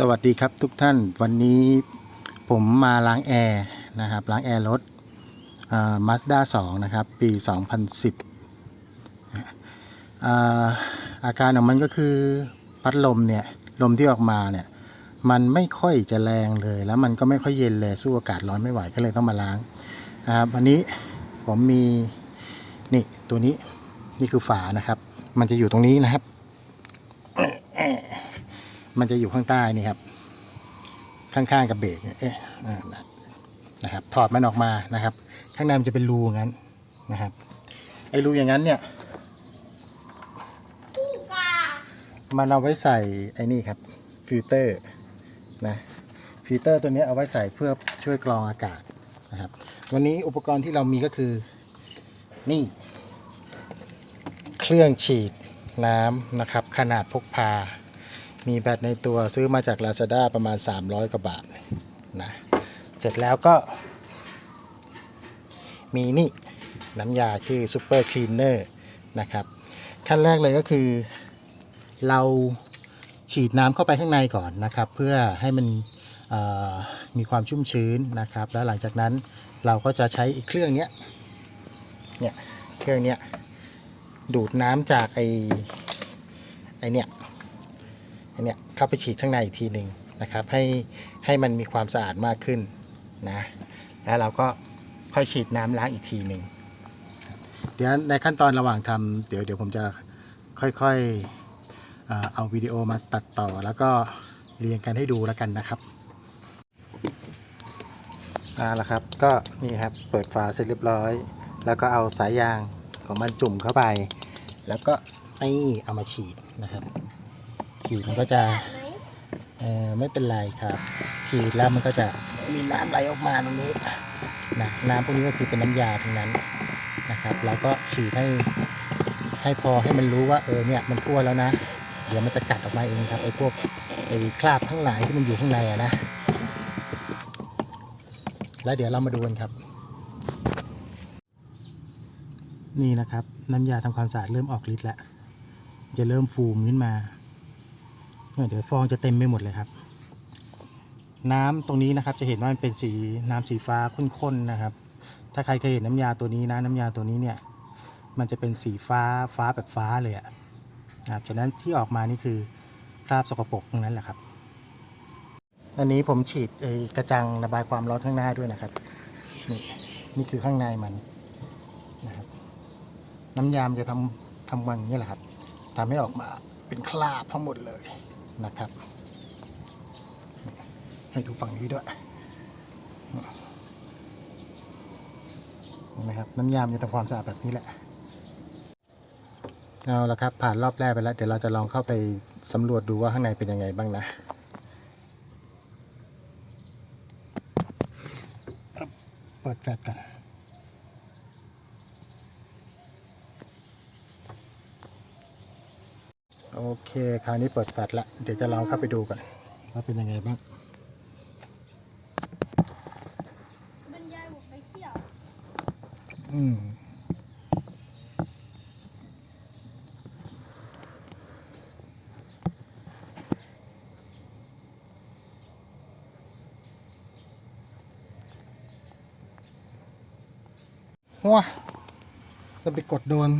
สวัสดีครับทุกท่านวันนี้ผมมาล้างแอร์นะครับล้างแอร์รถมาสด้า2นะครับ ปี 2010อาอาการของมันก็คือพัดลมเนี่ย ลมที่ออกมาเนี่ย มันไม่ค่อยจะแรงเลย แล้วมันก็ไม่ค่อยเย็นเลย สู้อากาศร้อนไม่ไหวก็เลยต้องมาล้างนะครับวันนี้ผมมี นี่ตัวนี้นี่คือฝานะครับ มันจะอยู่ตรงนี้นะครับ มันจะอยู่ข้างใต้นี่ครับ ข้างๆกับเบรกเอ๊ะอ่านะครับ ถอดมันออกมานะครับ ข้างในมันจะเป็นรูงั้นนะครับ ไอ้รูอย่างนั้นเนี่ยมันเอาไว้ใส่ไอ้นี่ครับฟิลเตอร์นะฟิลเตอร์ตัวนี้เอาไว้ใส่เพื่อช่วยกรองอากาศนะครับ วันนี้อุปกรณ์ที่เรามีก็คือนี่ เครื่องฉีดน้ำนะครับ ขนาดพกพา มีแบตในตัวซื้อมาจาก Lazada ประมาณ 300 กว่าบาทนะเสร็จแล้วก็ มีนี่น้ำยาชื่อ Super Cleaner นะครับ ขั้นแรกเลยก็คือ เราฉีดน้ำเข้าไปข้างในก่อนนะครับ เพื่อให้มันมีความชุ่มชื้นนะครับ แล้วหลังจากนั้นเราก็จะใช้อีกเครื่องนี้เนี่ยเครื่องนี้ดูดน้ำจากไอไอเนี่ย เนี่ยเข้าไปฉีดข้างในอีกทีหนึ่งนะครับให้ให้มันมีความสะอาดมากขึ้นนะแล้วเราก็ค่อยฉีดน้ำล้างอีกทีหนึ่งเดี๋ยวในขั้นตอนระหว่างทำเดี๋ยวเดี๋ยวผมจะค่อยๆเอ่อเอาวิดีโอมาตัดต่อ แล้วก็เรียงกันให้ดูแล้วกันนะครับเอาละครับก็นี่ครับเปิดฝาเสร็จเรียบร้อย แล้วก็เอาสายยางของมันจุ่มเข้าไป แล้วก็นี่เอามาฉีดนะครับ ฉีดมันก็จะเออไม่เป็นไรครับฉีดแล้วมันก็จะมีน้ำไหลออกมาตรงนี้นะน้ำพวกนี้ก็คือเป็นน้ำยาทั้งนั้นนะครับ เราก็ฉีดให้ให้พอให้มันรู้ว่าเออเนี่ยมันทั่วแล้วนะ เดี๋ยวมันจะกัดออกมาเองครับไอ้พวกไอ้คราบทั้งหลายที่มันอยู่ข้างในอะนะ แล้วเดี๋ยวเรามาดูกันครับ นี่นะครับน้ำยาทำความสะอาดเริ่มออกฤทธิ์แล้วจะเริ่มฟูมขึ้นมา เดี๋ยวฟองจะเต็มไปหมดเลยครับ น้ำตรงนี้นะครับ จะเห็นว่ามันเป็นสีน้ำสีฟ้าข้นๆนะครับ ถ้าใครเคยเห็นน้ำยาตัวนี้นะ น้ำยาตัวนี้เนี่ย มันจะเป็นสีฟ้าฟ้าแบบฟ้าเลยอะนะครับฉะนั้นที่ออกมานี่คือคราบสกปรกทั้งนั้นแหละครับอันนี้ผมฉีดไอ้กระจังระบายความร้อนข้างหน้าด้วยนะครับ นี่นี่คือข้างในมันนะครับ น้ำยามจะทำทำวันนี้แหละครับทำให้ออกมาเป็นคราบทั้งหมดเลย นะครับ ให้ดูฝั่งนี้ด้วยเห็นไหมครับน้ำยามจะทำความสะอาดแบบนี้แหละเอาละครับ ผ่านรอบแรกไปแล้ว เดี๋ยวเราจะลองเข้าไปสำรวจดูว่าข้างในเป็นยังไงบ้างนะเปิดแฟลชกัน โอเค คราวนี้เปิดแฟลชละ เดี๋ยวจะลองเข้าไปดูกันว่าเป็นยังไงบ้างบรรยายผมไปเที่ยว อืมว้าจะไปกดโดน